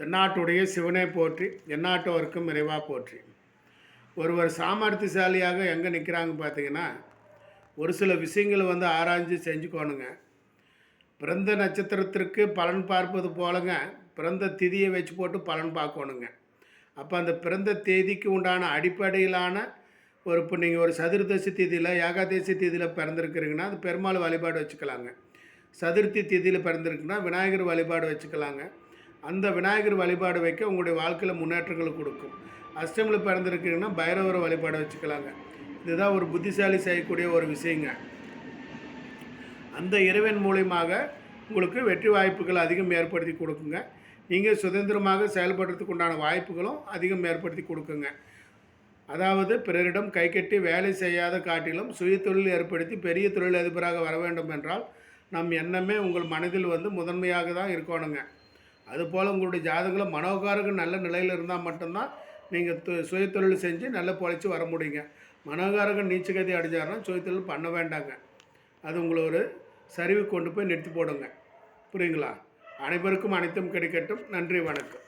தென்னாட்டுடைய சிவனை போற்றி எந்நாட்டவருக்கும் இறைவா போற்றி. ஒருவர் சாமர்த்தியசாலியாக எங்கே நிற்கிறாங்க பார்த்தீங்கன்னா ஒரு சில விஷயங்களை வந்து ஆராய்ஞ்சு செஞ்சுக்கோணுங்க. பிறந்த நட்சத்திரத்திற்கு பலன் பார்ப்பது போலங்க பிறந்த திதியை வச்சு போட்டு பலன் பார்க்கணுங்க. அப்போ அந்த பிறந்த தேதிக்கு உண்டான அடிப்படையிலான ஒரு இப்போ நீங்கள் ஒரு சதுர்தசி திதியில் ஏகாதசி திதியில் பிறந்திருக்கிறீங்கன்னா அது பெருமாள் வழிபாடு வச்சுக்கலாங்க. சதுர்த்தி திதியில் பிறந்திருக்குன்னா விநாயகர் வழிபாடு வச்சுக்கலாங்க. அந்த விநாயகர் வழிபாடு வைக்க உங்களுடைய வாழ்க்கையில் முன்னேற்றங்கள் கொடுக்கும். அஷ்டமில் பிறந்திருக்கீங்கன்னா பைரவரை வழிபாடு வச்சுக்கலாங்க. இதுதான் ஒரு புத்திசாலி செய்யக்கூடிய ஒரு விஷயங்க. அந்த இறைவன் மூலியமாக உங்களுக்கு வெற்றி வாய்ப்புகள் அதிகம் ஏற்படுத்தி கொடுக்குங்க. நீங்கள் சுதந்திரமாக செயல்படுறதுக்கு உண்டான வாய்ப்புகளும் அதிகம் ஏற்படுத்தி கொடுக்குங்க. அதாவது பிறரிடம் கை கட்டி வேலை செய்யாத காட்டிலும் சுய தொழில் ஏற்படுத்தி பெரிய தொழிலதிபராக வர வேண்டும் என்றால் நம் எண்ணமே உங்கள் மனதில் வந்து முதன்மையாக தான் இருக்கணுங்க. அதுபோல் உங்களுடைய ஜாதகங்களை மனோகாரகம் நல்ல நிலையில் இருந்தால் மட்டும்தான் நீங்கள் சுயத்தொழில் சுய தொழில் செஞ்சு நல்லா பொழைச்சி வர முடியுங்க. மனோகாரகம் நீச்சகதி அடைஞ்சாருன்னா சுய தொழில் பண்ண வேண்டாங்க. அது உங்களை ஒரு சரிவு கொண்டு போய் நிறுத்தி போடுங்க. புரியுங்களா? அனைவருக்கும் அனைத்தும் கிடைக்கட்டும். நன்றி வணக்கம்.